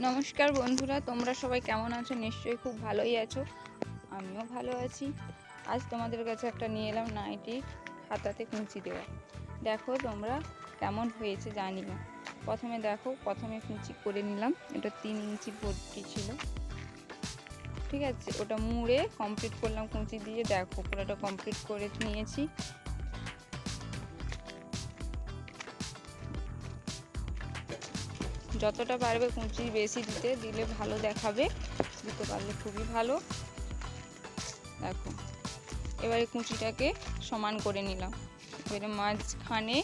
নমস্কার বন্ধুরা, তোমরা সবাই কেমন আছো? নিশ্চয়ই খুব ভালোই আছো। আমিও ভালো আছি। আজ তোমাদের কাছে একটা নিয়ে এলাম নাইটি, হাতাতে কুঁচি দেওয়া। দেখো তোমরা কেমন হয়েছে জানি না। প্রথমে দেখো, প্রথমে কুঁচি করে নিলাম। এটা তিন ইঞ্চি ভর্তি ছিল। ঠিক আছে, ওটা মুড়ে কমপ্লিট করলাম কুঁচি দিয়ে। দেখো, পুরোটা কমপ্লিট করে নিয়েছি। যতটা পারবে কুঁচি বেশি দিতে, দিলে ভালো দেখাবে। দিতে পারলে খুবই ভালো। দেখো, এবারে কুঁচিটাকে সমান করে নিলাম। এবারে মাঝখানে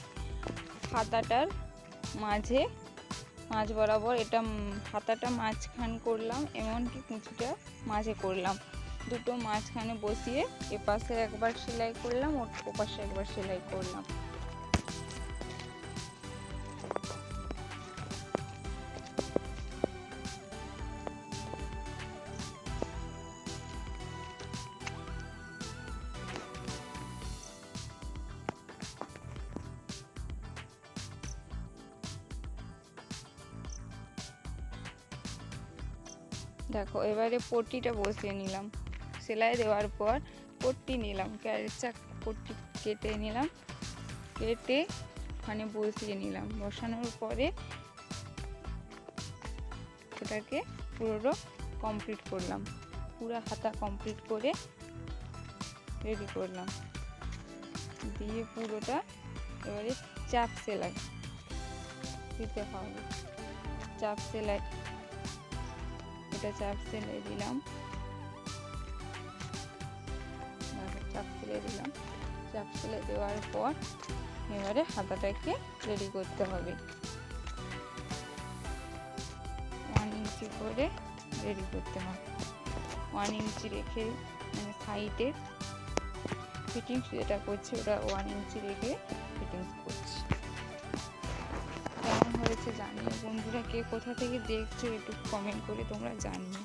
হাতাটার মাঝে, মাঝ বরাবর এটা হাতাটা মাঝখান করলাম, এমনকি কুঁচিটা মাঝে করলাম। দুটো মাঝখানে বসিয়ে এপাশে একবার সেলাই করলাম ও পাশে একবার সেলাই করলাম। দেখো, এবারে পট্টিটা বসিয়ে নিলাম। সেলাই দেওয়ার পর পট্টি নিলাম। ক্যারেট চাক, পট্টি কেটে নিলাম। কেটে ওখানে বসিয়ে নিলাম। বসানোর পরে ওটাকে পুরো কমপ্লিট করলাম। পুরো হাতা কমপ্লিট করে রেডি করলাম। দিয়ে পুরোটা এবারে চাপ সেলাই দিতে হবে। চাপ সেলাই এটা চাপ সেলাই দিলাম। চাপ সেলাই দিলাম। চাপ সেলাই দেওয়ার পর এবারে হাতাটাকে রেডি করতে হবে। ওয়ান ইঞ্চি করে রেডি করতে হবে। ওয়ান ইঞ্চি রেখে মানে সাইডের ফিটিংস যেটা করছে ওটা ওয়ান ইঞ্চি রেখে ফিটিংস করছি জানিও বন্ধুরা কে কোথা থেকে দেখছ একটু কমেন্ট করে তোমরা জানিও।